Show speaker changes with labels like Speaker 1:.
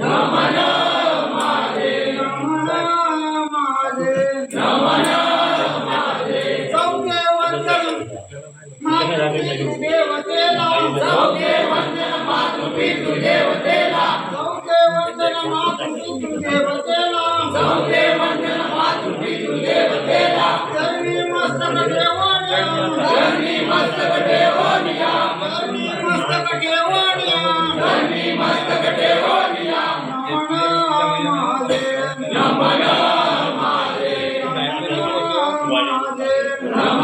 Speaker 1: Mama. मातृदेवतेला चौथे वंदन मातृदेवतेला चौथे वंदन मातृदेवतेला चौथे वंदन मातृदेवतेला धरणी मस्तक देवानिया धरणी मस्तक देवानिया धरणी मस्तक देवानिया धरणी मस्तक देवानिया नमन महादेव नमन महादेव